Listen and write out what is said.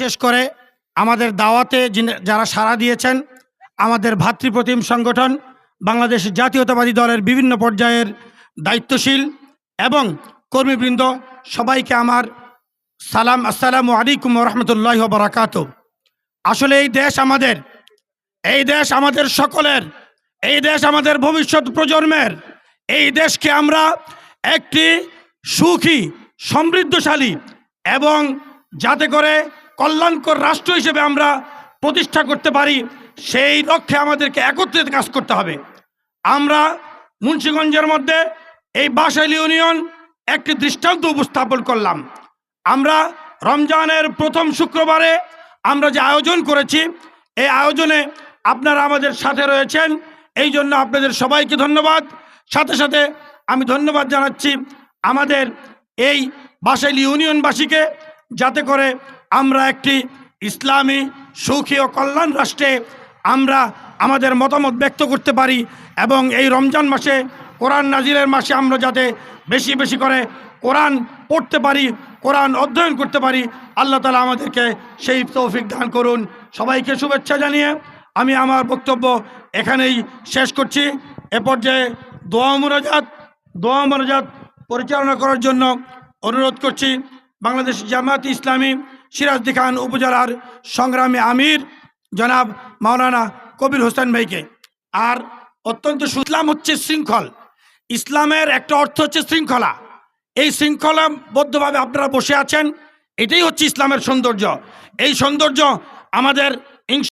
বিশেষ করে আমাদের দাওয়াতে যারা সাড়া দিয়েছেন, আমাদের ভাতৃপ্রতিম সংগঠন, বাংলাদেশ জাতীয়তাবাদী দলের বিভিন্ন পর্যায়ের দায়িত্বশীল এবং কর্মীবৃন্দ, সবাইকে আমার সালাম, আসসালামু আলাইকুম রহমতুল্লাহ বরাকাত আসলে এই দেশ আমাদের, এই দেশ আমাদের সকলের, এই দেশ আমাদের ভবিষ্যৎ প্রজন্মের, এই দেশকে আমরা একটি সুখী, সমৃদ্ধশালী এবং যাতে করে কল্যাণকর রাষ্ট্র হিসেবে আমরা প্রতিষ্ঠা করতে পারি, সেই লক্ষ্যে আমাদেরকে একত্রিত কাজ করতে হবে। আমরা মুন্সীগঞ্জের মধ্যে এই বাসাইল ইউনিয়ন একটি দৃষ্টান্ত উপস্থাপন করলাম। আমরা রমজানের প্রথম শুক্রবারে আমরা যে আয়োজন করেছি, এই আয়োজনে আপনারা আমাদের সাথে রয়েছেন। এই জন্য আপনাদের সবাইকে ধন্যবাদ। সাথে সাথে আমি ধন্যবাদ জানাচ্ছি আমাদের এই বাসাইল ইউনিয়নবাসীকে, যাতে করে আমরা একটি ইসলামী সুখী ও কল্যাণ রাষ্ট্রে আমরা আমাদের মতামত ব্যক্ত করতে পারি এবং এই রমজান মাসে, কোরআন নাজিরের মাসে আমরা যাতে বেশি বেশি করে কোরআন পড়তে পারি, কোরআন অধ্যয়ন করতে পারি, আল্লাহ তালা আমাদেরকে সেই তৌফিক দান করুন। সবাইকে শুভেচ্ছা জানিয়ে আমি আমার বক্তব্য এখানেই শেষ করছি। এ পর্যায়ে দোয়া মুরাজাত দোয়া মুরাজাত পরিচালনা করার জন্য অনুরোধ করছি। বাংলাদেশ জামায়াত ইসলামী সিরাজদি খান উপজেলার সংগ্রামে আমির জনাব মাওলানা কবির হোসেন ভাইকে। আর অত্যন্ত সুসলাম হচ্ছে শৃঙ্খল। ইসলামের একটা অর্থ হচ্ছে শৃঙ্খলা। এই শৃঙ্খলাবদ্ধভাবে আপনারা বসে আছেন, এটাই হচ্ছে ইসলামের সৌন্দর্য। এই সৌন্দর্য আমাদের